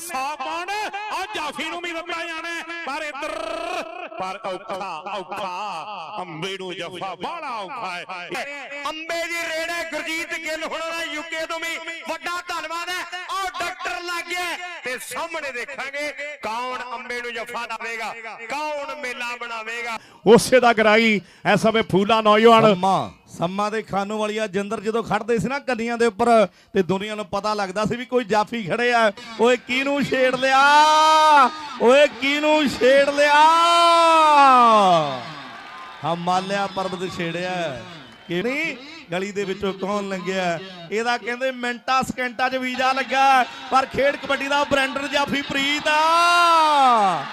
100 pound ਆ ਜਾਫੀ ਨੂੰ ਵੀ ਦਿੱਤਾ ਜਾਣਾ ਪਰ ਇੱਧਰ ਪਰ ਔਖਾ ਔਖਾ। ਅੰਬੇ ਨੂੰ ਜਫਾ ਬਾੜਾ ਔਖਾ ਹੈ। ਅੰਬੇ ਦੀ ਰੇੜਾ ਗੁਰਜੀਤ ਗਿੱਲ ਹੋਣਾ ਦਾ ਯੂਕੇ ਤੋਂ ਵੀ ਵੱਡਾ ਧੰਨਵਾਦ ਹੈ। ਆਹ ਡਾਕਟਰ ਲੱਗ ਗਿਆ ਤੇ ਸਾਹਮਣੇ ਦੇਖਾਂਗੇ ਕੌਣ ਅੰਬੇ ਨੂੰ ਜਫਾ ਦੇਵੇਗਾ ਕੌਣ ਮੇਲਾ ਬਣਾਵੇਗਾ। ਉਸੇ ਦਾ ਗਰਾਈ ਐ ਸਮੇਂ ਫੂਲਾ ਨੌਜਵਾਨ ਸੰਮਾ ਦੇ ਖਾਨੋ ਵਾਲੀਆ ਜਿੰਦਰ ਜਦੋਂ ਖੜਦੇ ਸੀ ਨਾ ਕੰਨੀਆਂ ਦੇ ਉੱਪਰ, ਤੇ ਦੁਨੀਆ ਨੂੰ ਪਤਾ ਲੱਗਦਾ ਸੀ ਵੀ ਕੋਈ ਜਾਫੀ ਖੜੇ ਆ। ਓਏ, ਕਿਹਨੂੰ ਛੇੜ ਲਿਆ? ਓਏ, ਕਿਹਨੂੰ ਛੇੜ ਲਿਆ? ਹਮਾਲਿਆ ਪਰਬਤ ਛੇੜਿਆ। ਕਿ ਨਹੀਂ ਗਲੀ ਦੇ ਵਿੱਚੋਂ ਕੌਣ ਲੰਘਿਆ? ਇਹਦਾ ਕਹਿੰਦੇ ਮਿੰਟਾਂ, ਸਕਿੰਟਾਂ 'ਚ ਵੀਜ਼ਾ ਲੱਗਾ। ਪਰ ਖੇਡ ਕਬੱਡੀ ਦਾ ਬ੍ਰੈਂਡਰ ਜਾਫੀ ਪ੍ਰੀਤ ਆ।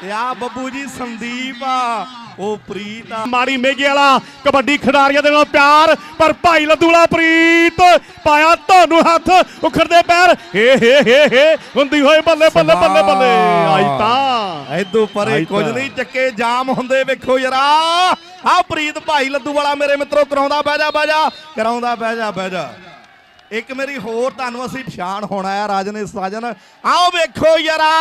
ਤੇ ਆ ਬੱਬੂ ਜੀ ਸੰਦੀਪ ਆ ਉਹ ਪ੍ਰੀਤ ਆ। ਮਾੜੀ ਮੇਗੇ ਵਾਲਾ ਕਬੱਡੀ ਖਿਡਾਰੀਆਂ ਦੇ ਨਾਲ ਪਿਆਰ ਪਰ ਭਾਈ ਲੱਦੂਲਾ ਪ੍ਰੀਤ ਪਾਇਆ ਤੁਹਾਨੂੰ ਹੱਥ ਉਖੜਦੇ ਪੈਰ। ਹੇ ਹੇ ਹੇ ਹੇ ਹੁੰਦੀ ਹੋਏ ਬੱਲੇ ਬੱਲੇ ਬੱਲੇ ਬੱਲੇ। ਆਈ ਤਾਂ ਐਦੋਂ ਪਰੇ ਕੁਝ। ਨਹੀਂ ਚੱਕੇ ਜਾਮ ਹੁੰਦੇ ਵੇਖੋ ਯਾਰਾ। ਆ ਪ੍ਰੀਤ ਭਾਈ ਲੱਦੂ ਵਾਲਾ ਮੇਰੇ ਮਿੱਤਰੋ ਕਰਾਉਂਦਾ ਬਹਿ ਜਾ ਬਹਿ ਜਾ ਕਰਾਉਂਦਾ ਬਹਿ ਜਾ ਬਹਿ ਜਾ। ਇੱਕ ਮੇਰੀ ਹੋਰ ਤੁਹਾਨੂੰ ਅਸੀਂ ਪਛਾਣ ਹੋਣਾ ਆ ਰਾਜਨੇ। ਸਾਜਨ ਆਓ ਵੇਖੋ ਯਾਰਾ।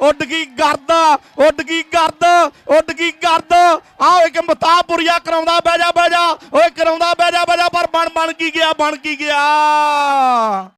ਉੱਡ ਗਈ ਗਰਦ, ਉੱਡ ਗਈ ਗਰਦ, ਉੱਡ ਗਈ ਗਰਦ। ਆਓ ਇੱਕ ਮਤਾਪੁਰੀਆ ਕਰਾਉਂਦਾ ਬਹਿ ਜਾ ਬਹਿ ਜਾ। ਓਏ ਕਰਾਉਂਦਾ ਬਹਿ ਜਾ ਬਹਿ ਜਾ, ਪਰ ਬਣ ਬਣ ਕੀ ਗਿਆ, ਬਣ ਕੀ ਗਿਆ?